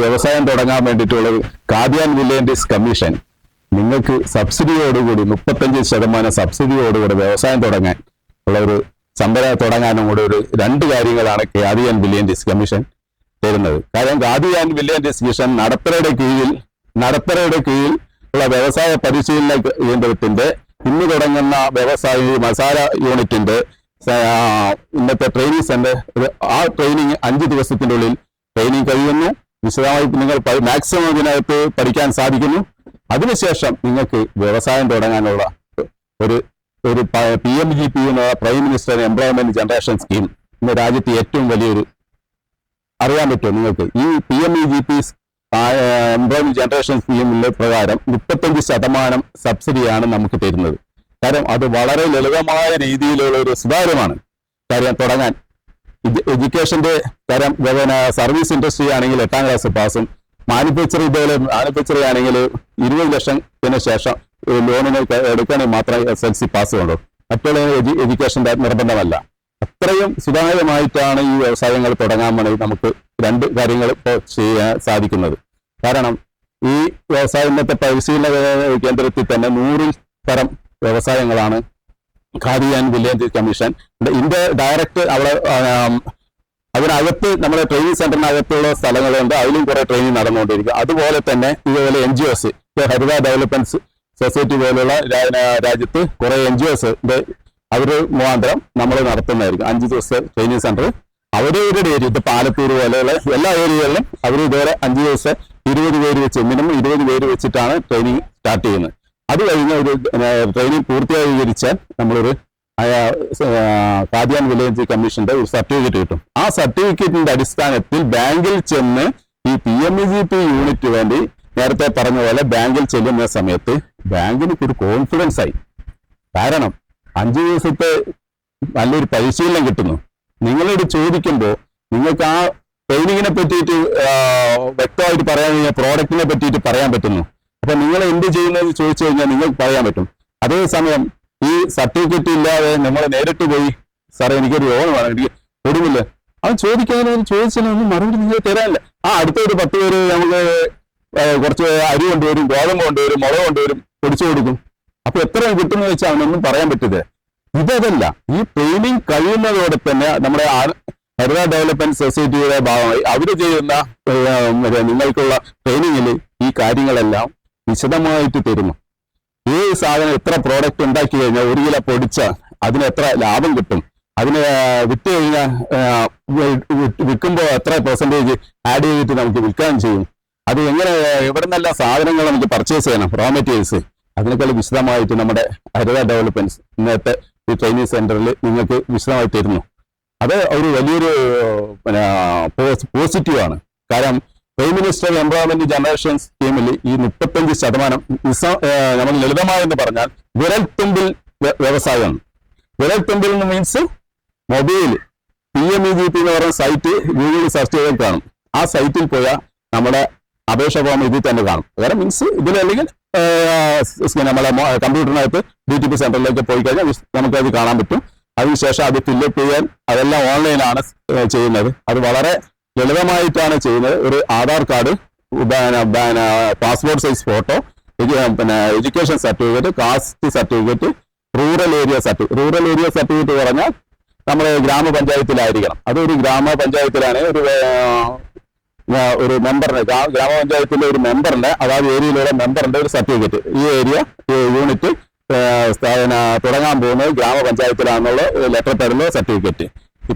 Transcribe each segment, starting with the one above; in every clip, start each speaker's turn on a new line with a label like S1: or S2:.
S1: വ്യവസായം തുടങ്ങാൻ വേണ്ടിയിട്ടുള്ളത് കാദ്യാൻ villages commission നിങ്ങൾക്ക് സബ്സിഡിയോടുകൂടി മുപ്പത്തഞ്ച് ശതമാനം സബ്സിഡിയോടുകൂടി വ്യവസായം തുടങ്ങാൻ ഉള്ള ഒരു സംരംഭം തുടങ്ങാനും കൂടി ഒരു രണ്ട് കാര്യങ്ങളാണ് കാദിയാൻ വില്ലേജസ് കമ്മീഷൻ തരുന്നത്. കാരണം കാദിയാൻ വില്ലേജസ് കമ്മീഷൻ നടത്തറയുടെ കീഴിൽ നടത്തറയുടെ കീഴിൽ ഉള്ള വ്യവസായ പരിശീലന കേന്ദ്രത്തിന്റെ ഇന്ന് തുടങ്ങുന്ന വ്യവസായ മസാല യൂണിറ്റിന്റെ ഇന്നത്തെ ട്രെയിനിങ് സെന്റർ ആ ട്രെയിനിങ് അഞ്ച് ദിവസത്തിനുള്ളിൽ ട്രെയിനിങ് കഴിയുന്നു. വിശദമായി നിങ്ങൾ മാക്സിമം ഇതിനകത്ത് പഠിക്കാൻ സാധിക്കുന്നു. അതിനുശേഷം നിങ്ങൾക്ക് വ്യവസായം തുടങ്ങാനുള്ള ഒരു ഒരു പി എം ജി പി എന്ന prime minister employment generation scheme ഇന്ന് രാജ്യത്ത് ഏറ്റവും വലിയൊരു അറിയാൻ പറ്റുമോ നിങ്ങൾക്ക്? ഈ P M E G P employment generation സ്കീമിലെ പ്രകാരം മുപ്പത്തഞ്ച് ശതമാനം സബ്സിഡിയാണ് നമുക്ക് തരുന്നത്. കാര്യം അത് വളരെ ലളിതമായ രീതിയിലുള്ള ഒരു സുതാര്യമാണ്. കാര്യം തുടങ്ങാൻ എഡ്യൂക്കേഷന്റെ തരം സർവീസ് ഇൻഡസ്ട്രി ആണെങ്കിൽ എട്ടാം ക്ലാസ് പാസും മാനുഫാക്ചറിംഗ് ഇതേപോലെ മാനുഫാക്ചറിംഗ് ആണെങ്കിൽ ഇരുപത് ലക്ഷത്തിന് ശേഷം ലോണിന് എടുക്കുകയാണെങ്കിൽ മാത്രമേ എസ് എൽ സി പാസ് ഉള്ളൂ. മറ്റുള്ള എഡ്യൂക്കേഷന്റെ നിർബന്ധമല്ല. അത്രയും സുതാര്യമായിട്ടാണ് ഈ വ്യവസായങ്ങൾ തുടങ്ങാൻ വേണ്ടി നമുക്ക് രണ്ട് കാര്യങ്ങൾ ഇപ്പോൾ ചെയ്യാൻ സാധിക്കുന്നത്. കാരണം ഈ വ്യവസായ ഇന്നത്തെ പരിശീലന കേന്ദ്രത്തിൽ തന്നെ നൂറിൽ തരം വ്യവസായങ്ങളാണ് Khadi and village commission India direct അവിടെ അതിനകത്ത് നമ്മുടെ ട്രെയിനിങ് സെന്ററിനകത്തുള്ള സ്ഥലങ്ങളുണ്ട്. അതിലും കുറെ ട്രെയിനിങ് നടന്നുകൊണ്ടിരിക്കും. അതുപോലെ തന്നെ ഇതുപോലെ N G Os Haritha development society പോലുള്ള രാജ്യത്ത് കുറെ എൻ ജി ഒസ് അവർ മുഖാന്തരം നമ്മൾ നടത്തുന്നതായിരിക്കും. അഞ്ച് ദിവസത്തെ ട്രെയിനിങ് സെന്റർ അവരവരുടെ ഏരിയ ഇത് പാലത്തൂർ പോലെയുള്ള എല്ലാ ഏരിയകളിലും അവർ ഇതുവരെ അഞ്ച് ദിവസം ഇരുപത് പേര് വെച്ച് മിനിമം ഇരുപത് പേര് വെച്ചിട്ടാണ് ട്രെയിനിങ് സ്റ്റാർട്ട് ചെയ്യുന്നത്. അത് കഴിഞ്ഞ ഒരു ട്രെയിനിങ് പൂർത്തീകരിച്ചാൽ നമ്മളൊരു കാദ്യാൻ വില്ലേജ് കമ്മീഷന്റെ ഒരു സർട്ടിഫിക്കറ്റ് കിട്ടും. ആ സർട്ടിഫിക്കറ്റിന്റെ അടിസ്ഥാനത്തിൽ ബാങ്കിൽ ചെന്ന് ഈ P M E G P unit വേണ്ടി നേരത്തെ പറഞ്ഞ പോലെ ബാങ്കിൽ ചെല്ലുന്ന സമയത്ത് ബാങ്കിന് ഒരു കോൺഫിഡൻസ് ആയി. കാരണം അഞ്ചു ദിവസത്തെ നല്ലൊരു പരിശീലനം കിട്ടുന്നു. നിങ്ങളോട് ചോദിക്കുമ്പോൾ നിങ്ങൾക്ക് ആ ട്രെയിനിങ്ങിനെ പറ്റിയിട്ട് വ്യക്തമായിട്ട് പറയാൻ കഴിഞ്ഞാൽ പ്രോഡക്റ്റിനെ പറ്റിയിട്ട് പറയാൻ പറ്റുന്നു. അപ്പൊ നിങ്ങൾ എന്ത് ചെയ്യുന്നത് ചോദിച്ചു കഴിഞ്ഞാൽ നിങ്ങൾക്ക് പറയാൻ പറ്റും. അതേസമയം ഈ സർട്ടിഫിക്കറ്റ് ഇല്ലാതെ നമ്മൾ നേരിട്ട് പോയി സാറേ എനിക്കൊരു ലോൺ വേണം എനിക്ക് കൊടുക്കില്ല. അവൻ ചോദിക്കാനും ചോദിച്ചാലൊന്നും മറുപടി നിങ്ങൾ തരാനില്ല. ആ അടുത്ത ഒരു പത്ത് പേര് നമുക്ക് കുറച്ച് അരി കൊണ്ടുവരും ഗോതമ്പ് കൊണ്ടുവരും മുളക് കൊണ്ടുവരും പൊടിച്ചു കൊടുക്കും. അപ്പൊ എത്ര കിട്ടുമെന്ന് വെച്ചാൽ അവനൊന്നും പറയാൻ പറ്റില്ല ഇതല്ല ഈ ട്രെയിനിങ് കഴിയുന്നതോടെ തന്നെ നമ്മുടെ ഹരിത ഡെവലപ്മെന്റ് സൊസൈറ്റിയുടെ ഭാഗമായി അവർ ചെയ്യുന്ന നിങ്ങൾക്കുള്ള ട്രെയിനിങ്ങിൽ ഈ കാര്യങ്ങളെല്ലാം വിശദമായിട്ട് തരുന്നു. ഈ സാധനം എത്ര പ്രോഡക്റ്റ് ഉണ്ടാക്കി കഴിഞ്ഞാൽ ഒരു കിലോ പൊടിച്ച അതിന് എത്ര ലാഭം കിട്ടും? അതിന് വിറ്റ് കഴിഞ്ഞാൽ വിൽക്കുമ്പോൾ എത്ര പെർസെന്റേജ് ആഡ് ചെയ്തിട്ട് നമുക്ക് വിൽക്കാൻ ചെയ്യും? അത് എങ്ങനെ എവിടെ നിന്നെല്ലാം സാധനങ്ങൾ നമുക്ക് പർച്ചേസ് ചെയ്യണം? റോ മെറ്റീരിയൽസ് അതിനേക്കാൾ വിശദമായിട്ട് നമ്മുടെ ഹരിത ഡെവലപ്മെന്റ്സ് ഇന്നത്തെ ഈ ട്രെയിനിങ് സെന്ററിൽ നിങ്ങൾക്ക് വിശദമായി തരുന്നു. അത് ഒരു വലിയൊരു പിന്നെ പോസിറ്റീവാണ് കാരണം പ്രൈം മിനിസ്റ്റർ എംപ്ലോയ്മെന്റ് ജനറേഷൻ സ്കീമിൽ ഈ മുപ്പത്തഞ്ച് ശതമാനം നമ്മൾ ലളിതമായെന്ന് പറഞ്ഞാൽ വിരൽത്തുമ്പിൽ വ്യ- വ്യവസായമാണ്. വിരൽത്തുമ്പിൽ എന്ന് means mobile P M E G P എന്ന് പറയുന്ന സൈറ്റ് ഗൂഗിളിൽ സെർച്ച് ചെയ്താൽ കാണും. ആ സൈറ്റിൽ പോയാൽ നമ്മുടെ അപേക്ഷ ഫോം ഇതിൽ തന്നെ കാണും. വേറെ മീൻസ് ഇതിൽ അല്ലെങ്കിൽ നമ്മളെ കമ്പ്യൂട്ടറിനകത്ത് ഡി ടി പി സെന്ററിലേക്ക് പോയി കഴിഞ്ഞാൽ നമുക്ക് അത് കാണാൻ പറ്റും. അതിനുശേഷം അത് ഫില്ലപ്പ് ചെയ്യാൻ അതെല്ലാം ഓൺലൈനാണ് ചെയ്യുന്നത്. അത് വളരെ ലളിതമായിട്ടാണ് ചെയ്യുന്നത്. ഒരു Aadhaar card passport size photo പിന്നെ education certificate caste certificate rural area certificate rural area certificate പറഞ്ഞാൽ നമ്മൾ ഗ്രാമപഞ്ചായത്തിലായിരിക്കണം. അതൊരു ഗ്രാമപഞ്ചായത്തിലാണ് ഒരു ഒരു മെമ്പറിന് ഗ്രാമപഞ്ചായത്തിലെ ഒരു മെമ്പറിന്റെ അതായത് ഏരിയയിലുള്ള മെമ്പറിന്റെ ഒരു സർട്ടിഫിക്കറ്റ് ഈ ഏരിയ യൂണിറ്റ് തുടങ്ങാൻ പോകുന്നത് ഗ്രാമപഞ്ചായത്തിലാണെന്നുള്ള ലെറ്റർ തരുന്ന സർട്ടിഫിക്കറ്റ്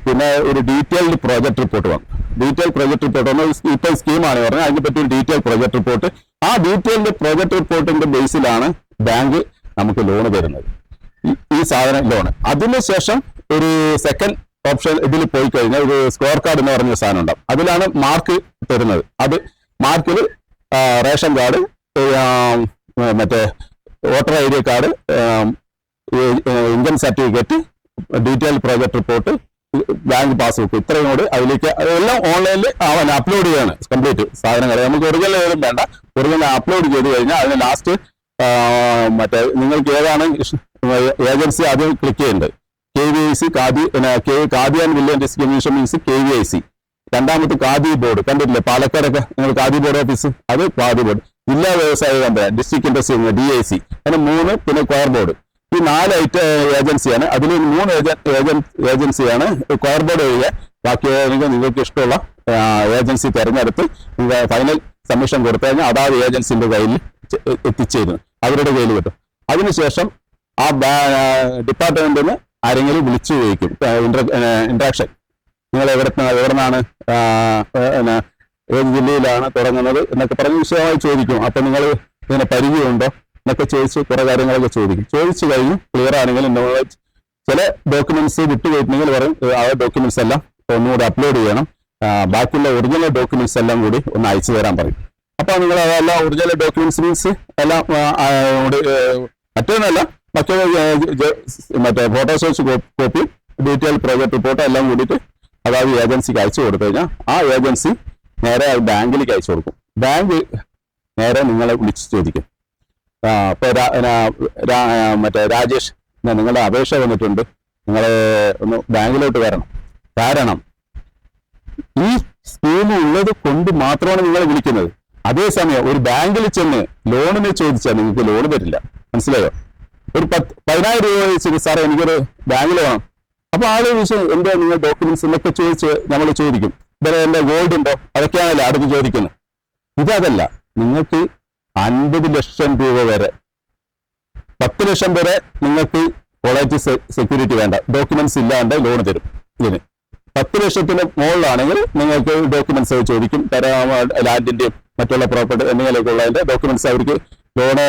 S1: പിന്നെ ഒരു ഡീറ്റെയിൽഡ് പ്രോജക്ട് റിപ്പോർട്ട് വന്നു ഡീറ്റെയിൽ പ്രോജക്ട് റിപ്പോർട്ട് വന്നു സ്കീം സ്കീമാണ് പറഞ്ഞത്. അതിനെ പറ്റി ഒരു ഡീറ്റെയിൽ പ്രോജക്ട് റിപ്പോർട്ട് ആ ഡീറ്റെയിൽഡ് പ്രോജക്ട് റിപ്പോർട്ടിന്റെ ബേസിലാണ് ബാങ്ക് നമുക്ക് ലോൺ തരുന്നത്. ഈ സാധനം ലോൺ അതിനുശേഷം ഒരു സെക്കൻഡ് ഓപ്ഷൻ ഇതിൽ പോയി കഴിഞ്ഞാൽ ഒരു സ്കോർ കാർഡ് എന്ന് പറഞ്ഞ സാധനം ഉണ്ടാവും. അതിലാണ് മാർക്ക് തരുന്നത്. അത് മാർക്കിൽ റേഷൻ കാർഡ് മറ്റേ voter I D card income certificate detail project report bank passbook ഇത്രയും കൂടി അതിലേക്ക് എല്ലാം ഓൺലൈനിൽ അവൻ അപ്ലോഡ് ചെയ്യാണ്. കംപ്ലീറ്റ് സാധനങ്ങൾ നമുക്ക് ഒറിജിനൽ ഏതും വേണ്ട. ഒറിജിനൽ അപ്ലോഡ് ചെയ്ത് കഴിഞ്ഞാൽ അതിന് ലാസ്റ്റ് മറ്റേ നിങ്ങൾക്ക് ഏതാണ് ഏജൻസി ആദ്യം ക്ലിക്ക് ചെയ്യേണ്ടത്? K V I C Khadi K and village commission means K V I C രണ്ടാമത്തെ കാദി ബോർഡ് കണ്ടിട്ടില്ലേ? പാലക്കാടൊക്കെ നിങ്ങൾ കാദി ബോർഡ് ഓഫീസ് അത് കാദി ബോർഡ് ജില്ലാ വ്യവസായ company district industry D I C അങ്ങനെ മൂന്ന് പിന്നെ കോയർ ബോർഡ് ഈ നാല് ഐറ്റ ഏജൻസിയാണ്. അതിൽ മൂന്ന് ഏജൻസിയാണ് കോർബോർഡ് ബോർഡ് ഒഴികെ ബാക്കി നിങ്ങൾക്ക് ഇഷ്ടമുള്ള ഏജൻസി തിരഞ്ഞെടുത്ത് നിങ്ങൾ ഫൈനൽ സബ്മിഷൻ കൊടുത്തു കഴിഞ്ഞാൽ അതാത് ഏജൻസിന്റെ കയ്യിൽ എത്തിച്ചേരുന്നു എത്തിച്ചേരും. അവരുടെ കയ്യിൽ കിട്ടും. അതിനുശേഷം ആ ഡിപ്പാർട്ട്മെന്റിൽ നിന്ന് ആരെങ്കിലും വിളിച്ചു ചോദിക്കും. ഇന്ററാക്ഷൻ നിങ്ങൾ എവിടെ എവിടുന്നാണ് ഏത് ജില്ലയിലാണ് തുടങ്ങുന്നത് എന്നൊക്കെ പറഞ്ഞ് വിശദമായി ചോദിക്കും. അപ്പൊ നിങ്ങൾ ഇതിനെ പരിചയമുണ്ടോ? എന്നൊക്കെ ചോദിച്ച് കുറെ കാര്യങ്ങളൊക്കെ ചോദിക്കും. ചോദിച്ചു കഴിഞ്ഞ് ക്ലിയർ ആണെങ്കിൽ നമ്മൾ ചില ഡോക്യുമെന്റ്സ് വിട്ടുപോയിട്ടുണ്ടെങ്കിൽ പറയും ആ ഡോക്യുമെന്റ്സ് എല്ലാം ഒന്നുകൂടി അപ്ലോഡ് ചെയ്യണം. ബാക്കിയുള്ള ഒറിജിനൽ ഡോക്യുമെന്റ്സ് എല്ലാം കൂടി ഒന്ന് അയച്ചു തരാൻ പറയും. അപ്പൊ നിങ്ങൾ അതെല്ലാം ഒറിജിനൽ ഡോക്യുമെന്റ്സ് മീൻസ് എല്ലാം മറ്റൊന്നല്ല മറ്റേ മറ്റേ photostat copy detail project report എല്ലാം കൂടിയിട്ട് അതായത് ഏജൻസിക്ക് അയച്ചു കൊടുത്തു കഴിഞ്ഞാൽ ആ ഏജൻസി നേരെ ബാങ്കിലേക്ക് അയച്ചു കൊടുക്കും. ബാങ്ക് നേരെ നിങ്ങളെ വിളിച്ച് ചോദിക്കും. മറ്റേ രാജേഷ് നിങ്ങളുടെ അപേക്ഷ വന്നിട്ടുണ്ട്. നിങ്ങൾ ഒന്ന് ബാങ്കിലോട്ട് വരണം. കാരണം ഈ സ്കീം ഉള്ളത് കൊണ്ട് മാത്രമാണ് നിങ്ങളെ വിളിക്കുന്നത്. അതേസമയം ഒരു ബാങ്കിൽ ചെന്ന് ലോണിനെ ചോദിച്ചാൽ നിങ്ങൾക്ക് ലോൺ തരില്ല മനസ്സിലായോ? ഒരു പത്ത് പതിനായിരം രൂപ ചോദിച്ചിട്ട് സാറേ എനിക്കൊരു ബാങ്കിൽ വേണം അപ്പൊ ആൾ ചോദിച്ചു എന്താ നിങ്ങൾ ഡോക്യുമെന്റ്സ് എന്നൊക്കെ ചോദിച്ച് നമ്മൾ ചോദിക്കും. ഇവരെ എന്റെ ഗോൾഡ് ഉണ്ടോ? അതൊക്കെയാണല്ലോ അടുത്ത് ചോദിക്കുന്നത് ഇതല്ല നിങ്ങൾക്ക് അൻപത് ലക്ഷം രൂപ വരെ. പത്ത് ലക്ഷം വരെ നിങ്ങൾക്ക് കോളേജ് സെക്യൂരിറ്റി വേണ്ട. ഡോക്യുമെന്റ്സ് ഇല്ലാണ്ട് ലോൺ തരും ഇതിന്. പത്ത് ലക്ഷത്തിന് മുകളിലാണെങ്കിൽ നിങ്ങൾക്ക് ഡോക്യുമെന്റ്സ് ചോദിക്കും തരാം ലാൻഡിന്റെയും മറ്റുള്ള പ്രോപ്പർട്ടി എന്തെങ്കിലുമൊക്കെ ഉള്ളതിന്റെ ഡോക്യുമെന്റ്സ് അവർക്ക് ലോണ്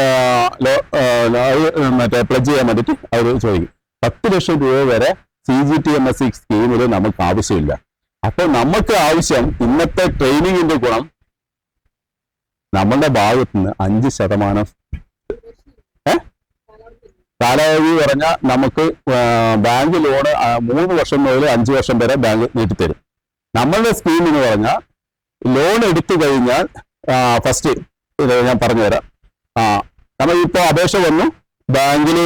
S1: മറ്റേ പ്ലജ് ചെയ്യാൻ വേണ്ടിയിട്ട് അവർ ചോദിക്കും. പത്ത് ലക്ഷം രൂപ വരെ C G T M S C സ്കീമിൽ നമുക്ക് ആവശ്യമില്ല. അപ്പോൾ നമുക്ക് ആവശ്യം ഇന്നത്തെ ട്രെയിനിങ്ങിന്റെ ഗുണം നമ്മളുടെ ഭാഗത്ത് നിന്ന് അഞ്ച് ശതമാനം കാലാവധി പറഞ്ഞാൽ നമുക്ക് ബാങ്ക് ലോണ് മൂന്ന് വർഷം മുതൽ അഞ്ച് വർഷം വരെ ബാങ്ക് നീട്ടിത്തരും. നമ്മളുടെ സ്കീം എന്ന് പറഞ്ഞാൽ ലോൺ എടുത്തു കഴിഞ്ഞാൽ ഫസ്റ്റ് ഇത് ഞാൻ പറഞ്ഞുതരാം. ആ നമ്മൾ ഇപ്പോൾ അപേക്ഷ വന്നു. ബാങ്കിൽ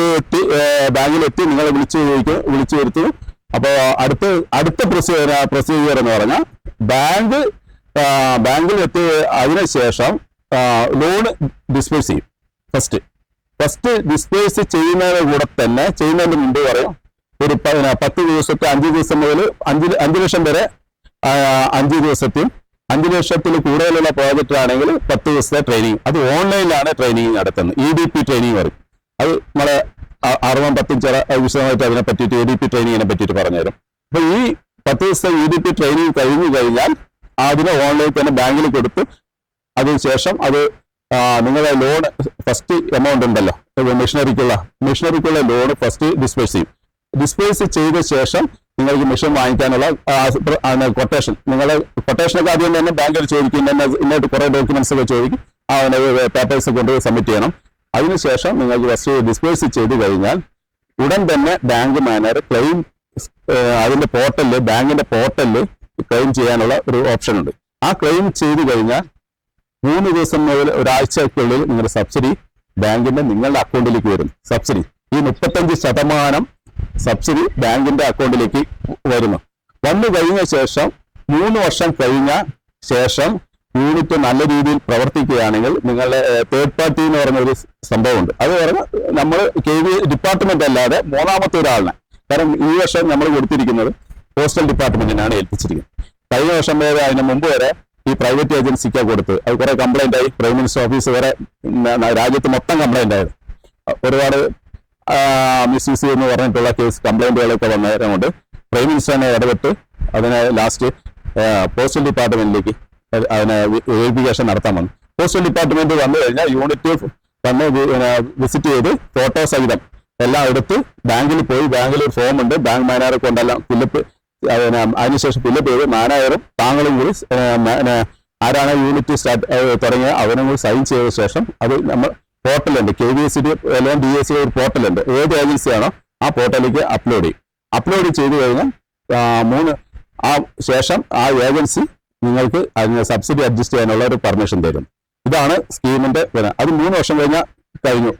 S1: എത്തി നിങ്ങളെ വിളിച്ചു ചോദിക്കും വിളിച്ചു വരുത്തും. അപ്പോൾ അടുത്ത അടുത്ത പ്രൊസീജിയർ പ്രൊസീജിയർ എന്ന് പറഞ്ഞാൽ ബാങ്ക് ബാങ്കിൽ എത്തി അതിനുശേഷം ലോൺ ഡിസ്പേഴ്സ് ചെയ്യും. ഫസ്റ്റ് ഫസ്റ്റ് ഡിസ്പേഴ്സ് ചെയ്യുന്നതിന് കൂടെ തന്നെ ചെയ്യുന്നതിന് മുമ്പ് പറയും ഒരു പത്ത് ദിവസത്തെ അഞ്ച് ദിവസം മുതൽ അഞ്ച് അഞ്ച് ലക്ഷം വരെ അഞ്ച് ദിവസത്തെയും അഞ്ച് ലക്ഷത്തിൽ കൂടുതലുള്ള പ്രോജക്റ്റ് ആണെങ്കിൽ പത്ത് ദിവസത്തെ ട്രെയിനിങ് അത് ഓൺലൈനിലാണ് ട്രെയിനിങ് നടത്തുന്നത്. ഇ ഡി പി ട്രെയിനിങ് പറയും. അത് നമ്മളെ അറുപതും പത്തും ചില വിശദമായിട്ട് അതിനെ പറ്റിയിട്ട് ഇ ഡി പി ട്രെയിനിങ്ങിനെ പറ്റിയിട്ട് പറഞ്ഞുതരും. അപ്പൊ ഈ പത്ത് ദിവസത്തെ ഇ ഡി പി ട്രെയിനിങ് കഴിഞ്ഞു കഴിഞ്ഞാൽ അതിനെ ഓൺലൈനിൽ തന്നെ ബാങ്കിൽ കൊടുത്ത് അതിനുശേഷം അത് നിങ്ങളുടെ ലോൺ ഫസ്റ്റ് എമൗണ്ട് ഉണ്ടല്ലോ. മെഷീനറിക്കുള്ള മെഷീനറിക്കുള്ള ലോൺ ഫസ്റ്റ് ഡിസ്പേഴ്സ് ചെയ്യും. ഡിസ്പേഴ്സ് ചെയ്ത ശേഷം നിങ്ങൾക്ക് മെഷീൻ വാങ്ങിക്കാനുള്ള കൊട്ടേഷൻ നിങ്ങളെ കൊട്ടേഷനൊക്കെ ആദ്യം തന്നെ ബാങ്കിൽ ചോദിക്കും തന്നെ ഇന്നോട്ട് കുറേ ഡോക്യുമെന്റ്സ് ഒക്കെ ചോദിക്കും. ആ പേപ്പേഴ്സ് കൊണ്ട് സബ്മിറ്റ് ചെയ്യണം. അതിനുശേഷം നിങ്ങൾക്ക് ഫസ്റ്റ് ഡിസ്പേഴ്സ് ചെയ്ത് കഴിഞ്ഞാൽ ഉടൻ തന്നെ ബാങ്ക് മാനേജർ ക്ലെയിം അതിന്റെ പോർട്ടലിൽ ബാങ്കിന്റെ പോർട്ടലിൽ ക്ലെയിം ചെയ്യാനുള്ള ഒരു ഓപ്ഷൻ ഉണ്ട്. ആ ക്ലെയിം ചെയ്ത് കഴിഞ്ഞാൽ മൂന്ന് ദിവസം മുതൽ ഒരാഴ്ചക്കുള്ളിൽ നിങ്ങളുടെ സബ്സിഡി ബാങ്കിന്റെ നിങ്ങളുടെ അക്കൗണ്ടിലേക്ക് വരും. സബ്സിഡി ഈ മുപ്പത്തഞ്ച് ശതമാനം സബ്സിഡി ബാങ്കിന്റെ അക്കൗണ്ടിലേക്ക് വരുന്നു. വന്നു കഴിഞ്ഞ ശേഷം മൂന്ന് വർഷം കഴിഞ്ഞ ശേഷം യൂണിറ്റ് നല്ല രീതിയിൽ പ്രവർത്തിക്കുകയാണെങ്കിൽ നിങ്ങളുടെ തേർഡ് പാർട്ടി എന്ന് പറയുന്ന ഒരു സംഭവമുണ്ട്. അത് പറഞ്ഞാൽ നമ്മൾ കെ വി ഡിപ്പാർട്ട്മെന്റ് അല്ലാതെ മൂന്നാമത്തെ ഒരാളിനെ. കാരണം ഈ വർഷം നമ്മൾ കൊടുത്തിരിക്കുന്നത് പോസ്റ്റൽ ഡിപ്പാർട്ട്മെന്റിനാണ് ഏൽപ്പിച്ചിരിക്കുന്നത്. കഴിഞ്ഞ വർഷം വരെ അതിന് മുമ്പ് വരെ ഈ പ്രൈവറ്റ് ഏജൻസിക്കാണ് കൊടുത്തത്. അത് കുറെ കംപ്ലൈന്റ് ആയി. പ്രൈം മിനിസ്റ്റർ ഓഫീസ് വരെ രാജ്യത്ത് മൊത്തം കംപ്ലൈന്റ് ആയത്. ഒരുപാട് മിസ്യൂസ് എന്ന് പറഞ്ഞിട്ടുള്ള കേസ് കംപ്ലൈന്റുകളൊക്കെ വന്നേരം കൊണ്ട് പ്രൈം മിനിസ്റ്ററിനെ ഇടപെട്ട് അതിനെ ലാസ്റ്റ് പോസ്റ്റൽ ഡിപ്പാർട്ട്മെന്റിലേക്ക് അത് അതിനെ വെരിഫിക്കേഷൻ നടത്താൻ വന്നു. പോസ്റ്റൽ ഡിപ്പാർട്ട്മെന്റ് വന്നു കഴിഞ്ഞാൽ യൂണിറ്റ് വന്ന് വിസിറ്റ് ചെയ്ത് ഫോട്ടോ സഹിതം എല്ലാം എടുത്ത് ബാങ്കിൽ പോയി. ബാങ്കിൽ ഒരു ഫോം ഉണ്ട്. ബാങ്ക് മാനേജറെ കൊണ്ടെല്ലാം ഫില്ലപ്പ് അതിനുശേഷം പിന്നെ പേര് മാനായറും താങ്കളും കൂടി ആരാണ് യൂണിറ്റ് സ്റ്റാർട്ട് തുടങ്ങിയ അവനും കൂടി സൈൻ ചെയ്ത ശേഷം അത് നമ്മൾ പോർട്ടലുണ്ട് കെ വി എസ് സി അല്ലെങ്കിൽ ഡി എസ് സി ഒരു പോർട്ടലുണ്ട് ഏത് ഏജൻസിയാണോ ആ പോർട്ടലിലേക്ക് അപ്ലോഡ് ചെയ്യും. അപ്ലോഡ് ചെയ്ത് കഴിഞ്ഞാൽ മൂന്ന് ആ ശേഷം ആ ഏജൻസി നിങ്ങൾക്ക് അതിന് സബ്സിഡി അഡ്ജസ്റ്റ് ചെയ്യാനുള്ള ഒരു പെർമിഷൻ തരും. ഇതാണ് സ്കീമിന്റെ അത് മൂന്ന് വർഷം കഴിഞ്ഞാൽ കഴിഞ്ഞു.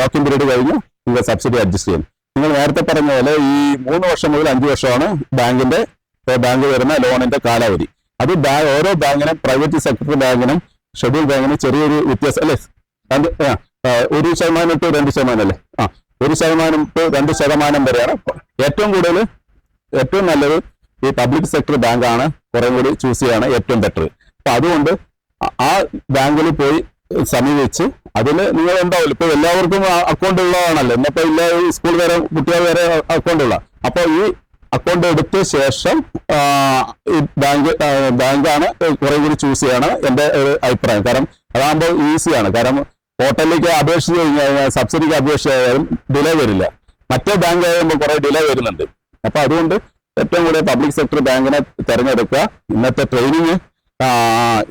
S1: ഡോക്യുമെന്റ് പീരീഡ് കഴിഞ്ഞു നിങ്ങൾ സബ്സിഡി അഡ്ജസ്റ്റ് ചെയ്യും നിങ്ങൾ നേരത്തെ പറഞ്ഞ പോലെ ഈ മൂന്ന് വർഷം മുതൽ അഞ്ച് വർഷമാണ് ബാങ്കിന്റെ ബാങ്ക് വരുന്ന ലോണിന്റെ കാലാവധി. അത് ഓരോ ബാങ്കിനും പ്രൈവറ്റ് സെക്ടർ ബാങ്കിനും ഷെഡ്യൂൾ ബാങ്കിനും ചെറിയൊരു വ്യത്യാസം അല്ലേ? ഒരു ശതമാനം ടു രണ്ട് ശതമാനം അല്ലേ? ആ ഒരു ശതമാനം ടു രണ്ട് ശതമാനം വരെയാണ്. ഏറ്റവും കൂടുതൽ ഏറ്റവും നല്ലത് ഈ പബ്ലിക് സെക്ടർ ബാങ്കാണ് കുറേ കൂടി ചൂസ് ചെയ്യാണ് ഏറ്റവും ബെറ്റർ അപ്പൊ അതുകൊണ്ട് ആ ബാങ്കിൽ പോയി സമീപിച്ച്. അതിൽ നിങ്ങൾ ഉണ്ടാവില്ല ഇപ്പൊ എല്ലാവർക്കും അക്കൗണ്ട് ഉള്ളതാണല്ലോ. ഇന്നിപ്പോ ഇല്ല സ്കൂൾ വരെ കുട്ടികൾ വരെ അക്കൗണ്ട് ഉള്ള. അപ്പൊ ഈ അക്കൗണ്ട് എടുത്ത ശേഷം ഈ ബാങ്ക് ബാങ്കാണ് കുറെ കൂടി ചൂസ് ചെയ്യാണ് എന്റെ ഒരു അഭിപ്രായം. കാരണം അതാകുമ്പോൾ ഈസിയാണ് കാരണം ഹോട്ടലിലേക്ക് അപേക്ഷിച്ച് കഴിഞ്ഞാൽ സബ്സിഡിക്ക് അപേക്ഷിച്ചാലും ഡിലേ വരില്ല. മറ്റേ ബാങ്ക് ആകുമ്പോൾ കുറെ ഡിലേ വരുന്നുണ്ട്. അപ്പൊ അതുകൊണ്ട് ഏറ്റവും കൂടുതൽ പബ്ലിക് സെക്ടർ ബാങ്കിനെ തെരഞ്ഞെടുക്കുക. ഇന്നത്തെ ട്രെയിനിങ്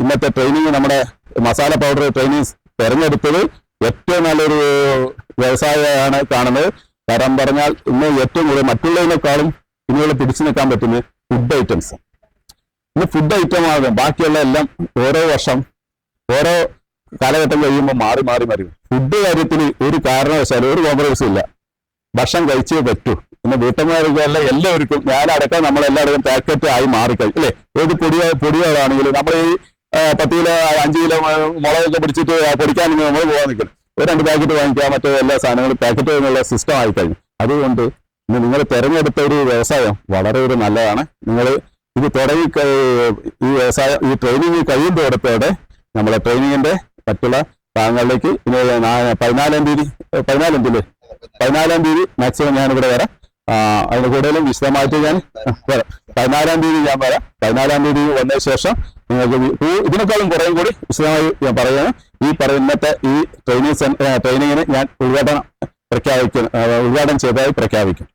S1: ഇന്നത്തെ ട്രെയിനിങ് നമ്മുടെ മസാല പൗഡർ ട്രെയിനിങ് തെരഞ്ഞെടുത്തത് ഏറ്റവും നല്ലൊരു വ്യവസായമാണ് കാണുന്നത്. കാരണം പറഞ്ഞാൽ ഇന്ന് ഏറ്റവും കൂടുതൽ മറ്റുള്ളതിനേക്കാളും ഇനിയുള്ള പിടിച്ചു നിൽക്കാൻ പറ്റുന്ന ഫുഡ് ഐറ്റംസ് ഇന്ന് ഫുഡ് ഐറ്റം ആകും ബാക്കിയുള്ള എല്ലാം ഓരോ വർഷം ഓരോ കാലഘട്ടം കഴിയുമ്പോൾ മാറി മാറി മാറി ഫുഡ് കാര്യത്തിൽ ഒരു കാരണവശാലും ഒരു കോംപ്രമൈസും ഇല്ല. ഭക്ഷണം കഴിച്ചേ പറ്റൂ. ഇന്ന് വീട്ടമ്മമാർക്കല്ല എല്ലാവർക്കും ഞാനടക്കം നമ്മളെല്ലാവരും പാക്കറ്റ് ആയി മാറിക്കഴിഞ്ഞു. അല്ലേ? ഏത് പൊടിയ പൊടിയോടാണെങ്കിലും നമ്മൾ ഈ പത്ത് കിലോ അഞ്ച് കിലോ മുളകൊക്കെ പിടിച്ചിട്ട് പൊടിക്കാൻ നമ്മൾ പോകാൻ നിൽക്കണം ഒരു രണ്ട് പാക്കറ്റ് വാങ്ങിക്കുക മറ്റേ എല്ലാ സാധനങ്ങളും പാക്കറ്റ് എന്നുള്ള സിസ്റ്റം ആയി കഴിഞ്ഞു. അതുകൊണ്ട് നിങ്ങൾ തിരഞ്ഞെടുത്ത ഒരു വ്യവസായം വളരെ ഒരു നല്ലതാണ്. നിങ്ങൾ ഇത് തുടങ്ങി ഈ വ്യവസായം ഈ ട്രെയിനിങ് കഴിയുമ്പോഴത്തോടെ നമ്മളെ ട്രെയിനിങ്ങിന്റെ മറ്റുള്ള ഭാഗങ്ങളിലേക്ക് ഇനി പതിനാലാം തീയതി പതിനാലാം തീയതി പതിനാലാം തീയതി മാക്സിമം ഞാനിവിടെ വരാം. അതിന് കൂടുതലും വിശദമായിട്ട് ഞാൻ പതിനാലാം തീയതി ഞാൻ വരാം. പതിനാലാം തീയതി വന്ന ശേഷം നിങ്ങൾക്ക് ഇതിനേക്കാളും കുറേ കൂടി വിശദമായി ഞാൻ പറയുകയാണ്. ഈ പറയുന്നത്തെ ഈ ട്രെയിനിങ് ട്രെയിനിങ്ങിന് ഞാൻ ഉദ്ഘാടനം പ്രഖ്യാപിക്കും ഉദ്ഘാടനം ചെയ്തതായി പ്രഖ്യാപിക്കും.